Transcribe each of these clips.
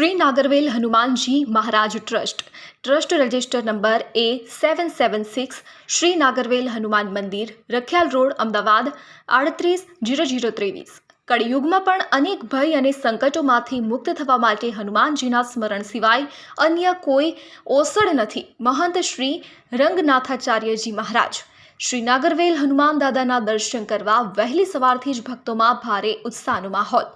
Shri Nagarvel Hanumanji Maharaj trust. Trust register number A seven seven six Shri Nagarvel Hanuman મંદિર, Rakhial road, Ahmedabad, આડત્રીસ zero zero ત્રેવીસ. કળિયુગમાં પણ અનેક ભય અને સંકટોમાંથી મુક્ત થવા માટે હનુમાનજીના સ્મરણ સિવાય અન્ય કોઈ ઓસડ નથી. મહંત શ્રી રંગનાથાચાર્યજી મહારાજ. શ્રી નાગરવેલ હનુમાન દાદાના દર્શન કરવા વહેલી સવારથી જ ભક્તોમાં ભારે ઉત્સાહનો માહોલ.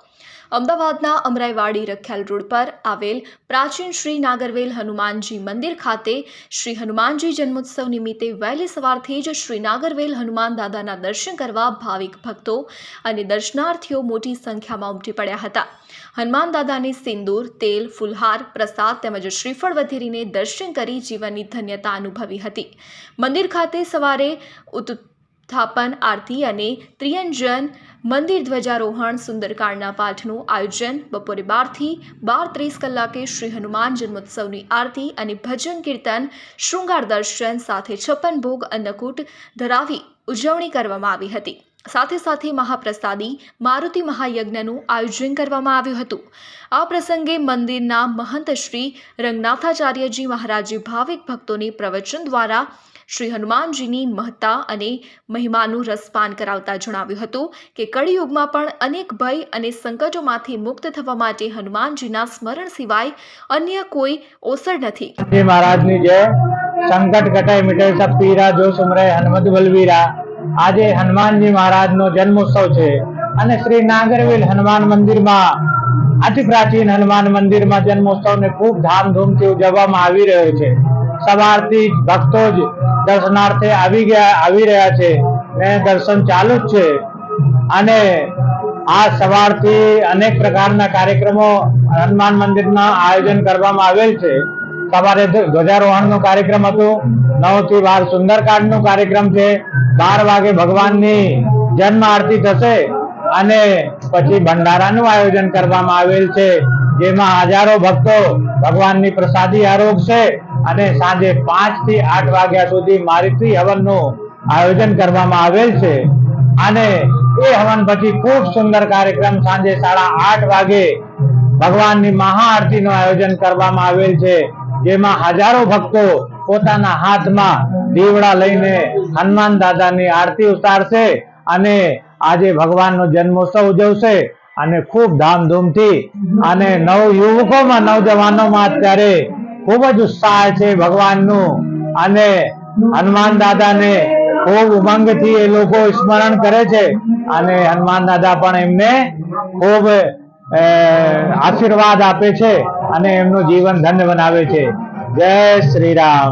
અમદાવાદના અમરાઈવાડી રખિયાલ રોડ પર આવેલ પ્રાચીન શ્રી નાગરવેલ હનુમાનજી મંદિર ખાતે શ્રી હનુમાનજી જન્મોત્સવ નિમિત્તે વહેલી સવારથી જ શ્રી નાગરવેલ હનુમાન દાદાના દર્શન કરવા ભાવિક ભક્તો અને દર્શનાર્થીઓ મોટી સંખ્યામાં ઉમટી પડ્યા હતા. હનુમાન દાદાને સિંદૂર, તેલ, ફુલહાર, પ્રસાદ તેમજ શ્રીફળ વધેરીને દર્શન કરી જીવનની ધન્યતા અનુભવી હતી. મંદિર ખાતે સવારે ઉત્થાપન આરતી અને ત્રિયંજન મંદિર ધ્વજારોહણ, સુંદરકાંડના પાઠનું આયોજન. બપોરે બારથી બાર ત્રીસ કલાકે શ્રી હનુમાન જન્મોત્સવની આરતી અને ભજન કીર્તન, શૃંગાર દર્શન સાથે છપ્પન ભોગ અન્નકૂટ ધરાવી ઉજવણી કરવામાં આવી હતી. સાથે સાથે મહાપ્રસાદી મારુતિ મહાયજ્ઞનું આયોજન કરવામાં આવ્યું હતું. આ પ્રસંગે મંદિરના મહંત શ્રી રંગનાથાચાર્યજી મહારાજે ભાવિક ભક્તોને પ્રવચન દ્વારા શ્રી હનુમાનજીની મહત્તા અને મહિમાનું રસપાન કરાવતા જણાવ્યું હતું કે કળિયુગમાં પણ અનેક ભય અને સંકટોમાંથી મુક્ત થવા માટે હનુમાનજીના સ્મરણ સિવાય અન્ય કોઈ ઓસર નથી. મહારાજની જય સંકટ કટાઈ મિટે સબ જો સુમરે હનુમત બલવીરા આજે હનુમાનજી મહારાજનો જન્મોત્સવ છે અને શ્રી નાગરવેલ હનુમાન મંદિરમાં, અતિ પ્રાચીન હનુમાન મંદિરમાં જન્મોત્સવને ખૂબ ધામધૂમથી ઉજવવામાં આવી રહ્યો છે. સવારથી ભક્તો જ દર્શનાર્થે આવી ગયા, આવી રહ્યા છે ને દર્શન ચાલુ જ છે. અને આ સવારથી અનેક પ્રકારના કાર્યક્રમો હનુમાન મંદિરના આયોજન કરવામાં આવેલ છે. સવારે ધ્વ- ધ્વજારોહણનો કાર્યક્રમ હતો નવથી બાર સુંદરકાંડનો કાર્યક્રમ છે, બાર વાગે ભગવાનની જન્મ આરતી થશે અને પછી ભંડારાનું આયોજન કરવામાં આવેલ છે, જેમાં હજારો ભક્તો ભગવાનની પ્રસાદી આરોગશે અને સાંજે પાંચથી આઠ વાગ્યા સુધી મારુતિ હવનનું આયોજન કરવામાં આવેલ છે. અને એ હવન પછી ખૂબ સુંદર કાર્યક્રમ સાંજે સાડા આઠ વાગે ભગવાનની મહાઆરતીનું આયોજન કરવામાં આવેલ છે, જેમાં હજારો ભક્તો પોતાના હાથમાં દીવડા લઈને હનુમાન દાદાની આરતી ઉતારશે અને આજે ભગવાનનો જન્મોત્સવ ઉજવશે અને ખૂબ ધામધૂમથી અને નવ યુવકોમાં, નવજવાનોમાં અત્યારે ખૂબ જ ઉત્સાહ છે ભગવાનનું. અને હનુમાન દાદાને ખૂબ ઉમંગથી એ લોકો સ્મરણ કરે છે. અને હનુમાન દાદા પણ એમને ખૂબ આશીર્વાદ આપે છે અને એમનું જીવન ધન્ય બનાવે છે. જય શ્રી રામ.